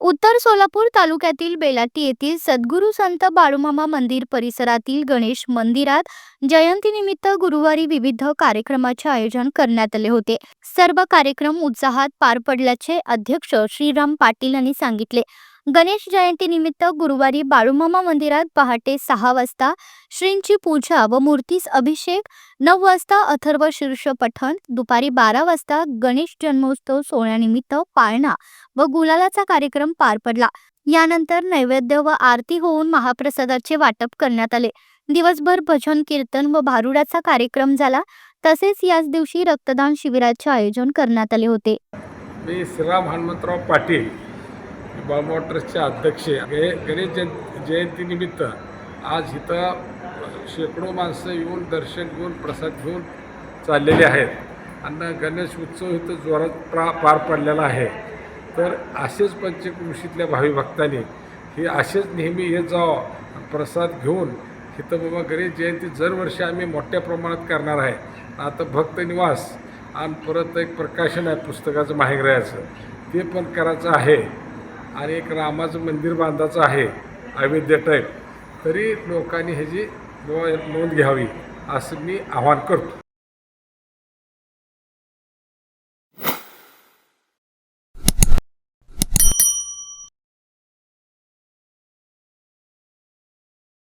उत्तर सोलापूर तालुक्यातील बेलाटी येथील सद्गुरू संत बाळूमामा मंदिर परिसरातील गणेश मंदिरात जयंतीनिमित्त गुरुवारी विविध कार्यक्रमाचे आयोजन करण्यात आले होते. सर्व कार्यक्रम उत्साहात पार पडल्याचे अध्यक्ष श्रीराम पाटील यांनी सांगितले. गणेश जयंतीनिमित्त गुरुवारी बाळूमामा मंदिरात पहाटे सहा वाजता श्रींची पूजा व मूर्तीस अभिषेक नऊ वाजता अथर्व शीर्ष पठण दुपारी बारा वाजता गणेश जन्मोत्सव सोहळ्यानिमित्त पाळणा व गुलालाचा कार्यक्रम पार पडला. यानंतर नैवेद्य व आरती होऊन महाप्रसादाचे वाटप करण्यात आले. दिवसभर भजन कीर्तन व भारुडाचा कार्यक्रम झाला. तसेच याच दिवशी रक्तदान शिबिराचे आयोजन करण्यात आले होते. मी श्रीराम हनुमंतराव पाटील बाळमाव ट्रस्टचे अध्यक्ष गे गणेश जयं जयंतीनिमित्त आज इथं शेकडो माणसं येऊन दर्शन घेऊन प्रसाद घेऊन चाललेले आहेत. आणि गणेश उत्सव इथं जोरात प्रा पार पडलेला आहे. तर असेच पंचकृषीतल्या भावी भक्तांनी हे असेच नेहमी येत जावं प्रसाद घेऊन इथं बाबा गणेश जयंती दरवर्षी आम्ही मोठ्या प्रमाणात करणार आहे. आता भक्त निवास आणि परत एक प्रकाशन आहे पुस्तकाचं माहेग्रहाचं ते पण करायचं आहे. आणि एक रामाचं मंदिर बांधायचं आहे अयोध्या टाईप तरी लोकांनी ह्याची नोंद घ्यावी असं मी आवाहन करतो.